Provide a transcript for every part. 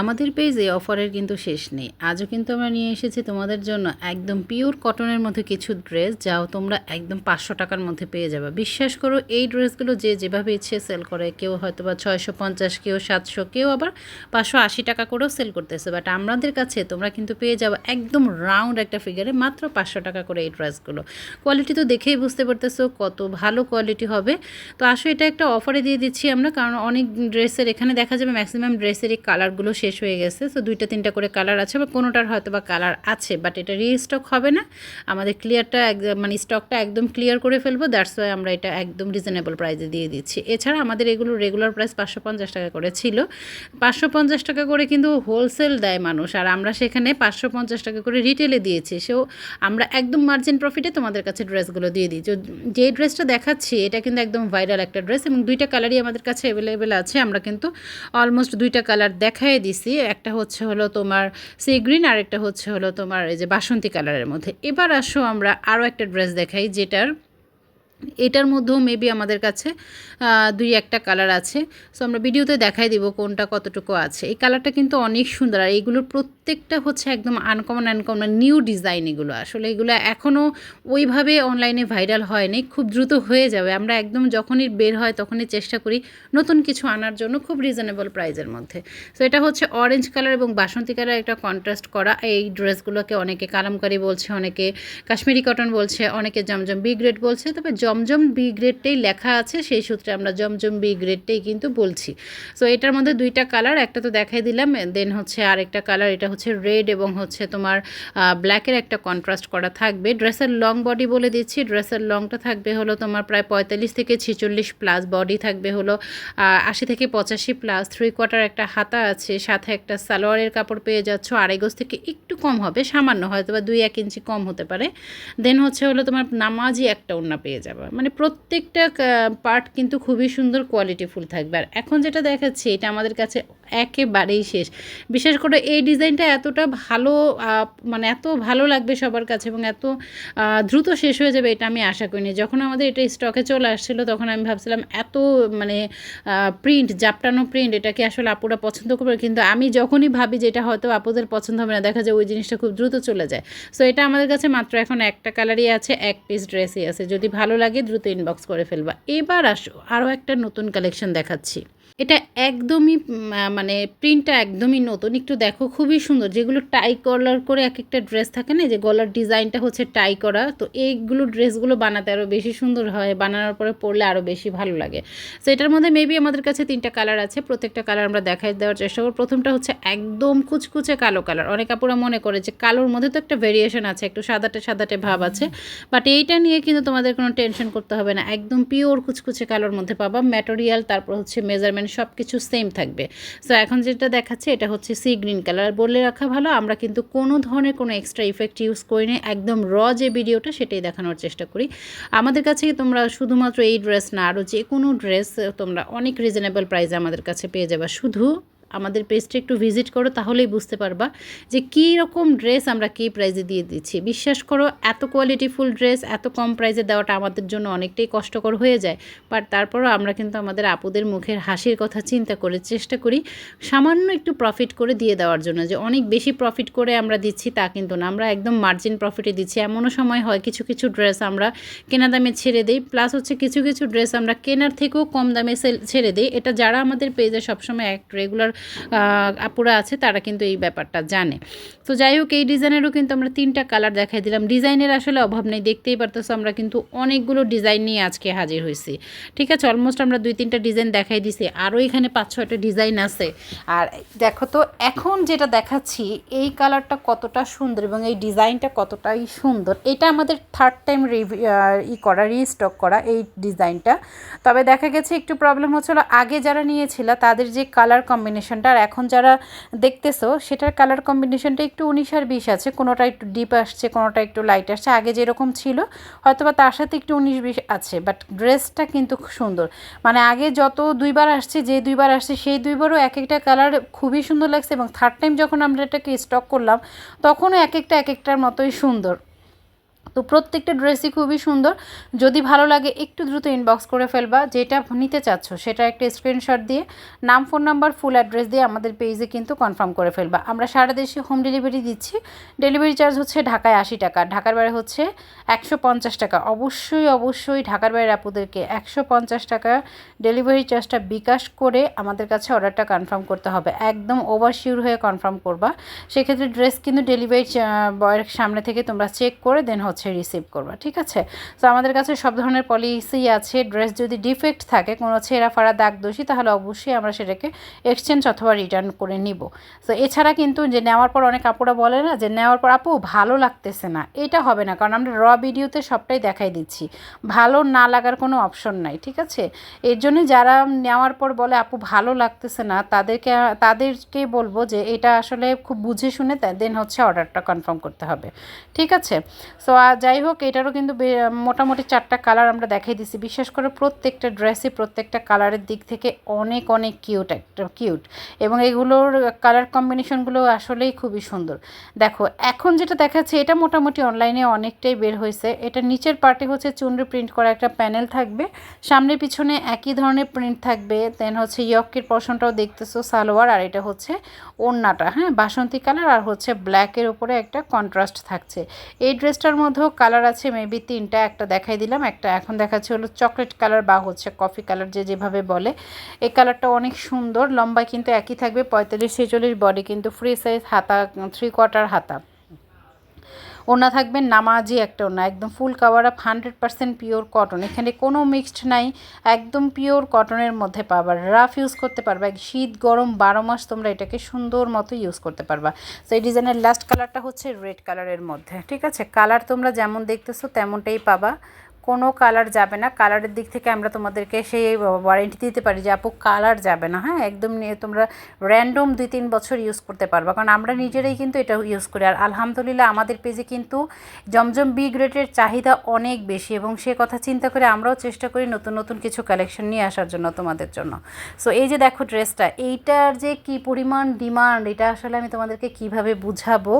আমাদের পেজে অফারের কিন্তু শেষ নেই। আজও কিন্তু আমরা নিয়ে এসেছি তোমাদের জন্য একদম পিওর কটনের মধ্যে কিছু ড্রেস যাও তোমরা একদম পাঁচশো টাকার মধ্যে পেয়ে যাবে। বিশ্বাস করো, এই ড্রেসগুলো যে যেভাবে ইচ্ছে সেল করে, কেউ হয়তো বা ছয়শো পঞ্চাশ, কেউ সাতশো, কেউ আবার পাঁচশো আশি টাকা করেও সেল করতেছে। বাট আমাদের কাছে তোমরা কিন্তু পেয়ে যাব একদম রাউন্ড একটা ফিগারে মাত্র পাঁচশো টাকা করে এই ড্রেসগুলো কোয়ালিটি তো দেখেই বুঝতে পারতেছো কত ভালো কোয়ালিটি হবে। তো আসো, এটা একটা অফারে দিয়ে দিচ্ছি আমরা, কারণ অনেক ড্রেসের এখানে দেখা যাবে ম্যাক্সিমাম ড্রেসের এই কালারগুলো শেষ হয়ে গেছে। তো দুইটা, তিনটা করে কালার আছে বা কোনোটার হয়তো বা কালার আছে বাট এটা রিস্টক হবে না। আমাদের ক্লিয়ারটা একদম মানে স্টকটা একদম ক্লিয়ার করে ফেলব দ্যাটস ওয়াই আমরা এটা একদম রিজনেবল প্রাইসে দিয়ে দিচ্ছি। এছাড়া আমাদের এগুলো রেগুলার প্রাইস পাঁচশো পঞ্চাশ টাকা করে ছিল। পাঁচশো পঞ্চাশ টাকা করে কিন্তু হোলসেল দেয় মানুষ, আর আমরা সেখানে পাঁচশো পঞ্চাশ টাকা করে রিটেলে দিয়েছি। সেও আমরা একদম মার্জিন প্রফিটে তোমাদের কাছে ড্রেসগুলো দিয়ে দিই। যে ড্রেসটা দেখাচ্ছি, এটা কিন্তু একদম ভাইরাল একটা ড্রেস এবং দুইটা কালারই আমাদের কাছে অ্যাভেলেবেল আছে। আমরা কিন্তু অলমোস্ট দুইটা কালার দেখাই দিছি, একটা হচ্ছে হলো তোমার সি গ্রিন আর একটা হচ্ছে হলো তোমার এই যে বাসন্তী কালারের মধ্যে। এবার আসো আমরা আরও একটা ড্রেস দেখাই, যেটার এটার মধ্যেও মেবি আমাদের কাছে দুই একটা কালার আছে। সো আমরা ভিডিওতে দেখাই দিব কোনটা কতটুকু আছে। এই কালারটা কিন্তু অনেক সুন্দর। আর এইগুলোর প্রত্যেকটা হচ্ছে একদম আনকমন আনকমন নিউ ডিজাইন এগুলো। আসলে এগুলো এখনও ওইভাবে অনলাইনে ভাইরাল হয়নি। খুব দ্রুত হয়ে যাবে। আমরা একদম যখনই বের হয় তখনই চেষ্টা করি নতুন কিছু আনার জন্য খুব রিজনেবল প্রাইজের মধ্যে। সো এটা হচ্ছে অরেঞ্জ কালার এবং বাসন্তী কালার একটা কন্ট্রাস্ট করা। এই ড্রেসগুলোকে অনেকে কালামকারি বলছে, অনেকে কাশ্মীরি কটন বলছে, অনেকে জমজম বি গ্রেড বলছে, তবে জমজম বি গ্রেডটাই লেখা আছে, সেই সূত্রে আমরা জমজম বি গ্রেডটাই কিন্তু বলছি। সো এটার মধ্যে দুইটা কালার একটা তো দেখাই দিলাম দেন হচ্ছে আরেকটা কালার এটা হচ্ছে রেড এবং হচ্ছে তোমার ব্ল্যাকের একটা কন্ট্রাস্ট করা থাকবে। ড্রেসের লং বডি বলে দিচ্ছি ড্রেসের লংটা থাকবে হলো তোমার প্রায় পঁয়তাল্লিশ থেকে ছেচল্লিশ প্লাস বডি থাকবে হলো আশি থেকে পঁচাশি প্লাস থ্রি কোয়ার্টার একটা হাতা আছে, সাথে একটা সালোয়ারের কাপড় পেয়ে যাচ্ছ, আড়াই গোজ থেকে একটু কম হবে, সামান্য হয়তো বা দুই এক ইঞ্চি কম হতে পারে। দেন হচ্ছে হলো তোমার নামাজি একটা ওড়না পেয়ে যাবে। মানে প্রত্যেকটা পার্ট কিন্তু খুবই সুন্দর কোয়ালিটিফুল থাকবে। আর এখন যেটা দেখাচ্ছি, এটা আমাদের কাছে একেবারেই শেষ। বিশেষ করে এই ডিজাইনটা এতটা ভালো মানে এত ভালো লাগবে সবার কাছে এবং এত দ্রুত শেষ হয়ে যাবে এটা আমি আশা করিনি। যখন আমাদের এটা স্টকে চলে আসছিল, তখন আমি ভাবছিলাম এত মানে প্রিন্ট জাপটানো প্রিন্ট এটাকে আসলে আপুরা পছন্দ করবে? কিন্তু আমি যখনই ভাবি যে এটা হয়তো আপুদের পছন্দ হবে না, দেখা যায় ওই জিনিসটা খুব দ্রুত চলে যায়। সো এটা আমাদের কাছে মাত্র এখন একটা কালারই আছে, এক পিস ড্রেসই আছে। যদি ভালো লাগে দ্রুত ইনবক্স করে ফেলবা। এবার আসো আরও একটা নতুন কালেকশন দেখাচ্ছি। এটা একদমই মানে প্রিন্টটা একদমই নতুন। একটু দেখো, খুবই সুন্দর। যেগুলো টাই কলার করে এক একটা ড্রেস থাকে না যে গলার ডিজাইনটা হচ্ছে টাই করা, তো এইগুলো ড্রেসগুলো বানাতে আরও বেশি সুন্দর হয়, বানানোর পরে পরলে আরও বেশি ভালো লাগে। সো এটার মধ্যে মেবি আমাদের কাছে তিনটা কালার আছে, প্রত্যেকটা কালার আমরা দেখাই, দেওয়ার চেষ্টা করব। প্রথমটা হচ্ছে একদম কুচকুচে কালো কালার অনেক আপুরা মনে করে যে কালোর মধ্যে তো একটা ভেরিয়েশন আছে, একটু সাদাটে সাদাটে ভাব আছে। বাট এইটা নিয়ে কিন্তু তোমাদের কোনো টেনশন করতে হবে না। একদম পিওর কুচকুচে কালোর মধ্যে পাবা। ম্যাটেরিয়াল তারপর হচ্ছে মেজারমেন্ট সব কিছু সেম থাকবে। সো এখন যেটা দেখাচ্ছে, এটা হচ্ছে সি গ্রিন কালার বলে রাখা ভালো, আমরা কিন্তু কোনো ধরনের কোনো এক্সট্রা ইফেক্ট ইউজ করি না। একদম র যে ভিডিওটা সেটাই দেখানোর চেষ্টা করি। আমাদের কাছে তোমরা শুধুমাত্র এই ড্রেস না, আরও যে কোনো ড্রেস তোমরা অনেক রিজনেবল প্রাইসে আমাদের কাছে পেয়ে যাবে। শুধু আমাদের পেজটা একটু ভিজিট করো, তাহলেই বুঝতে পারবা যে কী রকম ড্রেস আমরা কী প্রাইজে দিয়ে দিচ্ছি। বিশ্বাস করো, এত কোয়ালিটিফুল ড্রেস এত কম প্রাইজে দেওয়াটা আমাদের জন্য অনেকটাই কষ্টকর হয়ে যায়। বাট তারপরও আমরা কিন্তু আমাদের আপুদের মুখের হাসির কথা চিন্তা করে চেষ্টা করি সামান্য একটু প্রফিট করে দিয়ে দেওয়ার জন্য যে অনেক বেশি প্রফিট করে আমরা দিচ্ছি তা কিন্তু না। আমরা একদম মার্জিন প্রফিটে দিচ্ছি। এমনও সময় হয় কিছু কিছু ড্রেস আমরা কেনা দামে ছেড়ে দিই। প্লাস হচ্ছে কিছু কিছু ড্রেস আমরা কেনার থেকেও কম দামে ছেড়ে দিই। এটা যারা আমাদের পেজে সবসময় এক রেগুলার আপুরা আছে, তারা কিন্তু এই ব্যাপারটা জানে। তো যাই হোক, এই ডিজাইনেরও কিন্তু আমরা তিনটা কালার দেখাই দিলাম। ডিজাইনের আসলে অভাব নেই, দেখতেই পারতেছো আমরা কিন্তু অনেকগুলো ডিজাইন নিয়ে আজকে হাজির হয়েছি। ঠিক আছে অলমোস্ট আমরা দুই তিনটা ডিজাইন দেখাই দিছি, আরও এখানে পাঁচ ছয়টা ডিজাইন আছে। আর দেখো তো, এখন যেটা দেখাচ্ছি, এই কালারটা কতটা সুন্দর এবং এই ডিজাইনটা কতটাই সুন্দর, এটা আমাদের থার্ড টাইম ই করা রিস্টক করা এই ডিজাইনটা। তবে দেখা গেছে, একটু প্রবলেম হচ্ছিল, আগে যারা নিয়েছিল, তাদের যে কালার কম্বিনেশনটা আর এখন যারা দেখতেছো, সেটার কালার কম্বিনেশনটা একটু উনিশ আর বিশ আছে, কোনোটা একটু ডিপ আসছে, কোনোটা একটু লাইট আসছে। আগে যেরকম ছিল হয়তো বা তার সাথে একটু উনিশ বিশ আছে বাট ড্রেসটা কিন্তু সুন্দর। মানে আগে যত দুইবার আসছে, যে দুইবার আসছে, সেই দুইবারও এক একটা কালার খুবই সুন্দর লাগছে এবং থার্ড টাইম যখন আমরা এটাকে স্টক করলাম, তখনও এক একটা, এক একটার মতোই সুন্দর। তো প্রত্যেকটা ড্রেসই খুবই সুন্দর। যদি ভালো লাগে, একটু দ্রুত ইনবক্স করে ফেলবা। যেটা নিতে চাচ্ছ, সেটা একটা স্ক্রিনশট দিয়ে, নাম ফোন নাম্বার ফুল অ্যাড্রেস দিয়ে আমাদের পেজে কিন্তু কনফার্ম করে ফেলবা। আমরা সারা দেশে হোম ডেলিভারি দিচ্ছি। ডেলিভারি চার্জ হচ্ছে ঢাকায় আশি টাকা, ঢাকার বাইরে হচ্ছে একশো পঞ্চাশ টাকা। অবশ্যই অবশ্যই ঢাকার বাইরে আপুদেরকে একশো পঞ্চাশ টাকা ডেলিভারি চার্জটা বিকাশ করে আমাদের কাছে অর্ডারটা কনফার্ম করতে হবে। একদম ওভারশিওর হয়ে কনফার্ম করবা। সেক্ষেত্রে ড্রেস কিন্তু ডেলিভারি বয়ের সামনে থেকে তোমরা চেক করে দেন হচ্ছে রিসিভ করবা, ঠিক আছে? তো আমাদের কাছে সব ধরনের পলিসি আছে ড্রেস যদি ডিফেক্ট থাকে, কোনো ছেঁড়া ফাড়া দাগ দোষী তাহলে অবশ্যই আমরা সেটাকে এক্সচেঞ্জ অথবা রিটার্ন করে নিব। তো এছাড়া কিন্তু যে নেওয়ার পর অনেক আপুরা বলে না যে, নেওয়ার পর আপু, ভালো লাগতেছে না। এটা হবে না, কারণ আমরা র ভিডিওতে সবটাই দেখাই দিচ্ছি। ভালো না লাগার কোনো অপশন নাই, ঠিক আছে? এর জন্য যারা নেওয়ার পর বলে, আপু, ভালো লাগতেছে না, তাদেরকে তাদেরকে বলব যে, এটা আসলে খুব বুঝে শুনে দেন হচ্ছে অর্ডারটা কনফার্ম করতে হবে। ঠিক আছে? সো যাই হোক, এটারও কিন্তু মোটামুটি চারটা কালার আমরা দেখাই দিছি। বিশেষ করে প্রত্যেকটা ড্রেসই প্রত্যেকটা কালারের দিক থেকে অনেক অনেক কিউট একটা কিউট এবং এগুলোর কালার কম্বিনেশনগুলো আসলেই খুবই সুন্দর। দেখো, এখন যেটা দেখাচ্ছে, এটা মোটামুটি অনলাইনে অনেকটাই বের হয়েছে। এটা নিচের পার্টে হচ্ছে চুনরি প্রিন্ট করা একটা প্যানেল থাকবে। সামনের পিছনে একই ধরনের প্রিন্ট থাকবে। দেন হচ্ছে ইয়কের পশনটাও দেখতেছো, সালোয়ার, আর এটা হচ্ছে ওড়নাটা হ্যাঁ? বাসন্তী কালার আর হচ্ছে ব্ল্যাকের উপরে একটা কন্ট্রাস্ট থাকছে। এই ড্রেসটার মধ্যে মধ্যেও কালার আছে মেবি তিনটা, একটা দেখাই দিলাম, একটা এখন দেখাচ্ছে হলো চকলেট কালার বা হচ্ছে কফি কালার যে যেভাবে বলে। এই কালারটা অনেক সুন্দর, লম্বা কিন্তু একই থাকবে, পঁয়তাল্লিশ ছেচল্লিশ বডি কিন্তু ফ্রি সাইজ হাতা থ্রি কোয়ার্টার হাতা। ওনা থাকবেন নামাজি একটা ওনা একদম full cover up hundred percent pure cotton এখানে কোনো মিক্সড নাই, একদম পিওর কটনের মধ্যে পাবা। রাফ ইউজ করতে পারবা শীত গরম বারো মাস তোমরা এটাকে সুন্দর মতো ইউজ করতে পারবা। তো এই ডিজাইনের লাস্ট কালারটা হচ্ছে রেড কালারের মধ্যে, ঠিক আছে? কালার তোমরা যেমন দেখতেছো, তেমনটাই পাবা। কোনো কালার যাবে না। কালারের দিক থেকে আমরা তোমাদেরকে সেই ওয়ারেন্টি দিতে পারি যে, আপু কালার যাবে না। হ্যাঁ একদম নিয়ে তোমরা র্যান্ডম দুই তিন বছর ইউজ করতে পারবা। কারণ আমরা নিজেরাই কিন্তু এটা ইউজ করি। আর আলহামদুলিল্লাহ আমাদের পেজে কিন্তু জমজম বি গ্রেডের চাহিদা অনেক বেশি এবং সে কথা চিন্তা করে আমরাও চেষ্টা করি নতুন নতুন কিছু কালেকশন নিয়ে আসার জন্য তোমাদের জন্য। সো এই যে দেখো ড্রেসটা এইটার যে কি পরিমাণ ডিমান্ড এটা আসলে আমি তোমাদেরকে কীভাবে বুঝাবো?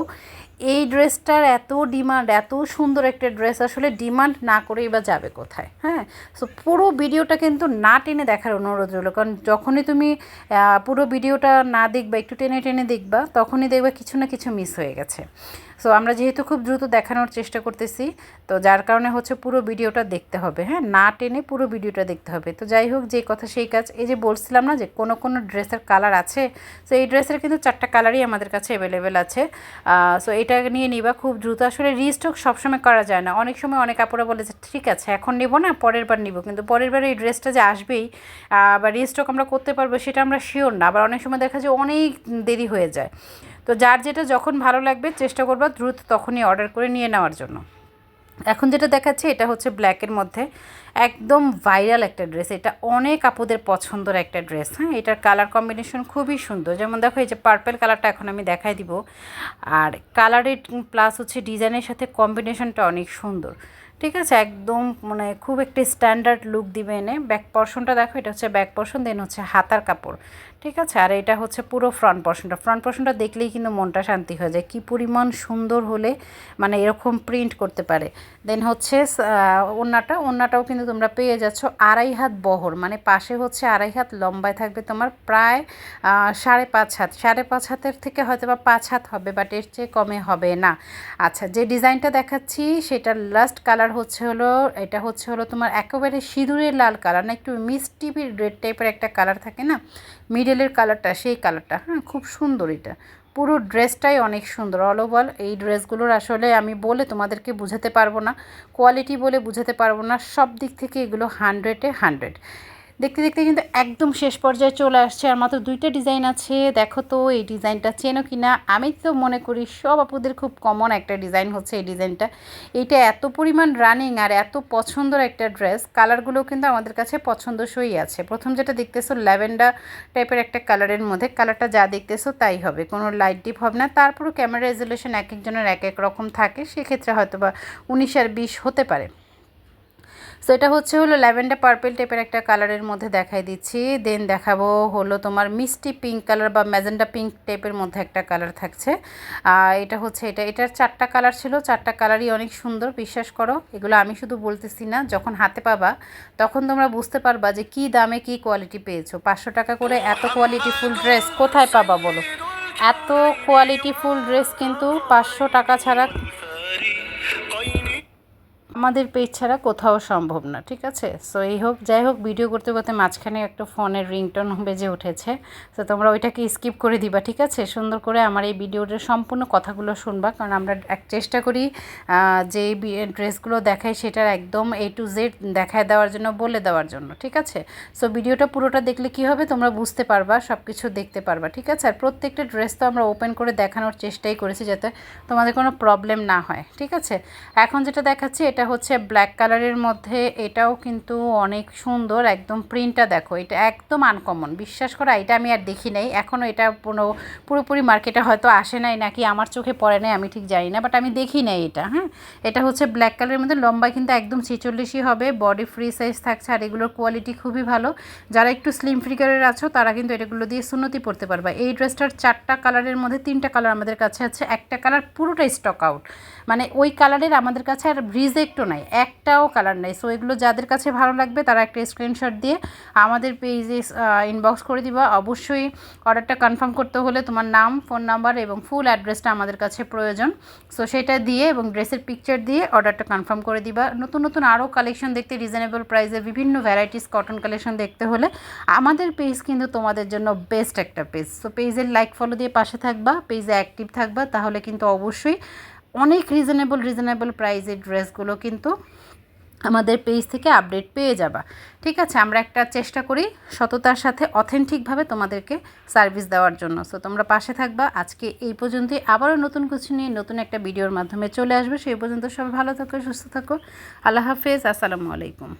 এই ড্রেসটার এত ডিমান্ড, এত সুন্দর একটা ড্রেস, আসলে ডিমান্ড না করেই বা যাবে কোথায়? হ্যাঁ? সো পুরো ভিডিওটা কিন্তু না টেনে দেখার অনুরোধ রইল। কারণ যখনই তুমি পুরো ভিডিওটা না দেখবা, একটু টেনে টেনে দেখবা, তখনই দেখবা কিছু না কিছু মিস হয়ে গেছে। সো আমরা যেহেতু খুব দ্রুত দেখানোর চেষ্টা করতেছি, তো যার কারণে হচ্ছে পুরো ভিডিওটা দেখতে হবে হ্যাঁ? না টেনে পুরো ভিডিওটা দেখতে হবে। তো যাই হোক, যে কথা সেই কাজ, এই যে বলছিলাম না যে কোনো কোনো ড্রেসের কালার আছে সো এই ড্রেসের কিন্তু চারটা কালারই আমাদের কাছে অ্যাভেলেবেল আছে। সো এটা নিয়ে নিবা খুব দ্রুত। আসলে রিস্টক সবসময় করা যায় না। অনেক সময় অনেক কাপড়ে বলে যে, ঠিক আছে, এখন নেব না, পরের বার নিব। কিন্তু পরের বার এই ড্রেসটা যে আসবেই বা রিস্টক আমরা করতে পারব সেটা আমরা শিওর না। আবার অনেক সময় দেখা যায় অনেক দেরি হয়ে যায়। তো যার যেটা যখন ভালো লাগবে চেষ্টা করবা দ্রুত তখনই অর্ডার করে নিয়ে নেওয়ার জন্য। এখন যেটা দেখাচ্ছে এটা হচ্ছে ব্ল্যাকের মধ্যে। একদম ভাইরাল একটা ড্রেস এটা অনেক আপুদের পছন্দের একটা ড্রেস হ্যাঁ? এটার কালার কম্বিনেশন খুবই সুন্দর। যেমন দেখো এই যে পার্পেল কালারটা এখন আমি দেখাই দিব। আর কালারের প্লাস হচ্ছে ডিজাইনের সাথে কম্বিনেশনটা অনেক সুন্দর। ঠিক আছে? একদম মানে খুব একটি স্ট্যান্ডার্ড লুক দিবে এনে। ব্যাক পর্শনটা দেখো, এটা হচ্ছে ব্যাক পর্শন দেন হচ্ছে হাতার কাপড়। ঠিক আছে? আর এটা হচ্ছে পুরো ফ্রন্ট পর্শনটা ফ্রন্ট পশনটা দেখলেই কিন্তু মনটা শান্তি হয়ে যায়। কী পরিমাণ সুন্দর হলে মানে এরকম প্রিন্ট করতে পারে। দেন হচ্ছে ওন্নাটা ওন্নাটাও কিন্তু তোমরা পেয়ে যাচ্ছ আড়াই হাত বহর। মানে পাশে হচ্ছে আড়াই হাত, লম্বায় থাকবে তোমার প্রায় সাড়ে পাঁচ হাত। সাড়ে পাঁচ হাতের থেকে হয়তো বা পাঁচ হাত হবে বাট এর চেয়ে কমে হবে না। আচ্ছা যে ডিজাইনটা দেখাচ্ছি, সেটার লাস্ট কালার হচ্ছে হলো, এটা হচ্ছে হলো তোমার একেবারে সিঁদুরের লাল কালার না, একটু মিষ্টি রেড টাইপের একটা কালার থাকে না? মিডলের কালারটা, সেই কালারটা হ্যাঁ খুব সুন্দর এটা। পুরো ড্রেসটাই অনেক সুন্দর অল ওভার এই ড্রেসগুলোর আসলে আমি বলে তোমাদেরকে বুঝাতে পারব না কোয়ালিটি বলে বুঝাতে পারব না সব দিক থেকে এগুলো হান্ড্রেডে হান্ড্রেড দেখতে দেখতে কিন্তু একদম শেষ পর্যায়ে চলে আসছে, আর মাত্র দুইটা ডিজাইন আছে। দেখো তো, এই ডিজাইনটা চেনো কি না আমি তো মনে করি সব আপুদের খুব কমন একটা ডিজাইন হচ্ছে এই ডিজাইনটা। এইটা এত পরিমাণ রানিং আর এত পছন্দের একটা ড্রেস কালারগুলো কিন্তু আমাদের কাছে পছন্দসই আছে। প্রথম যেটা দেখতেছো, ল্যাভেন্ডার টাইপের একটা কালারের মধ্যে কালারটা যা দেখতেছো তাই হবে, কোনো লাইট ডিপ হবে না। তারপরও ক্যামেরা রেজুলেশন এক একজনের এক এক রকম থাকে, সেক্ষেত্রে হয়তো বা উনিশ আর বিশ হতে পারে। সো এটা হচ্ছে হলো ল্যাভেন্ডার পার্পেল টাইপের একটা কালারের মধ্যে দেখাই দিচ্ছি। দেন দেখাবো হলো তোমার মিষ্টি পিঙ্ক কালার বা ম্যাজেন্ডা পিঙ্ক টাইপের মধ্যে একটা কালার থাকছে। আর এটা হচ্ছে এটা, এটার চারটা কালার ছিল, চারটা কালারই অনেক সুন্দর, বিশ্বাস করো। এগুলো আমি শুধু বলতেছি না, যখন হাতে পাবা, তখন তোমরা বুঝতে পারবা যে কি দামে কি কোয়ালিটি পেয়েছ। পাঁচশো টাকা করে এত কোয়ালিটি ফুল ড্রেস কোথায় পাবা বলো? এত কোয়ালিটি ফুল ড্রেস কিন্তু পাঁচশো টাকা ছাড়া আমাদের পেজ ছাড়া কোথাও সম্ভব না, ঠিক আছে? সো এই হোক, যাই হোক ভিডিও করতে করতে মাঝখানে একটা ফোনের রিংটোন বেজে উঠেছে। তো তোমরা ওইটাকে স্কিপ করে দিবা, ঠিক আছে? সুন্দর করে আমার এই ভিডিওটার সম্পূর্ণ কথাগুলো শুনবা, কারণ আমরা এক চেষ্টা করি যে ড্রেসগুলো দেখাই সেটার একদম এ টু জেড দেখায় দেওয়ার জন্য, বলে দেওয়ার জন্য, ঠিক আছে? সো ভিডিওটা পুরোটা দেখলে কি হবে? তোমরা বুঝতে পারবা সব কিছু দেখতে পারবা, ঠিক আছে? আর প্রত্যেকটা ড্রেস তো আমরা ওপেন করে দেখানোর চেষ্টাই করেছি, যাতে তোমাদের কোনো প্রবলেম না হয়, ঠিক আছে? এখন যেটা দেখাচ্ছি, এটা হচ্ছে ব্ল্যাক কালারের মধ্যে, এটাও কিন্তু অনেক সুন্দর। একদম প্রিন্টটা দেখো, এটা একদম আনকমন বিশ্বাস করো, এটা আমি আর দেখি নাই। এখনও এটা পুরো পুরোপুরি মার্কেটে হয়তো আসে নাই, নাকি আমার চোখে পড়ে নাই, আমি ঠিক জানি না বাট আমি দেখি নাই এটা হ্যাঁ? এটা হচ্ছে ব্ল্যাক কালারের মধ্যে, লম্বা কিন্তু একদম ছেচল্লিশই হবে বডি ফ্রি সাইজ থাকছে, আর এগুলোর কোয়ালিটি খুবই ভালো। যারা একটু স্লিম ফিগারের আছো, তারা কিন্তু এটাগুলো দিয়ে সুন্নতি পড়তে পারবা। এই ড্রেসটার চারটা কালারের মধ্যে তিনটা কালার আমাদের কাছে আছে, একটা কালার পুরোটাই স্টক আউট মানে ওই কালারের আমাদের কাছে আর রিজেক্টও নাই, একটাও কালার নেই। সো এগুলো যাদের কাছে ভালো লাগবে, তারা একটা স্ক্রিনশট দিয়ে আমাদের পেজে ইনবক্স করে দিবা। অবশ্যই অর্ডারটা কনফার্ম করতে হলে তোমার নাম ফোন নাম্বার এবং ফুল অ্যাড্রেসটা আমাদের কাছে প্রয়োজন। সো সেটা দিয়ে এবং ড্রেসের পিকচার দিয়ে অর্ডারটা কনফার্ম করে দিবা। নতুন নতুন আরও কালেকশন দেখতে রিজনেবল প্রাইসে বিভিন্ন ভ্যারাইটিস কটন কালেকশন দেখতে হলে আমাদের পেজ কিন্তু তোমাদের জন্য বেস্ট একটা পেজ সো পেজের লাইক ফলো দিয়ে পাশে থাকবা পেজে অ্যাক্টিভ থাকবা, তাহলে কিন্তু অবশ্যই অনেক রিজনেবল রিজনেবল প্রাইসের ড্রেসগুলো কিন্তু আমাদের পেজ থেকে আপডেট পেয়ে যাবা। ঠিক আছে, আমরা একটা চেষ্টা করি সততার সাথে অথেন্টিকভাবে তোমাদেরকে সার্ভিস দেওয়ার জন্য। সো তোমরা পাশে থাকবা। আজকে এই পর্যন্তই। আবারও নতুন কিছু নিয়ে নতুন একটা ভিডিওর মাধ্যমে চলে আসবে। সেই পর্যন্ত সবাই ভালো থাকো, সুস্থ থাকো। আল্লাহ হাফেজ। আসসালামু আলাইকুম।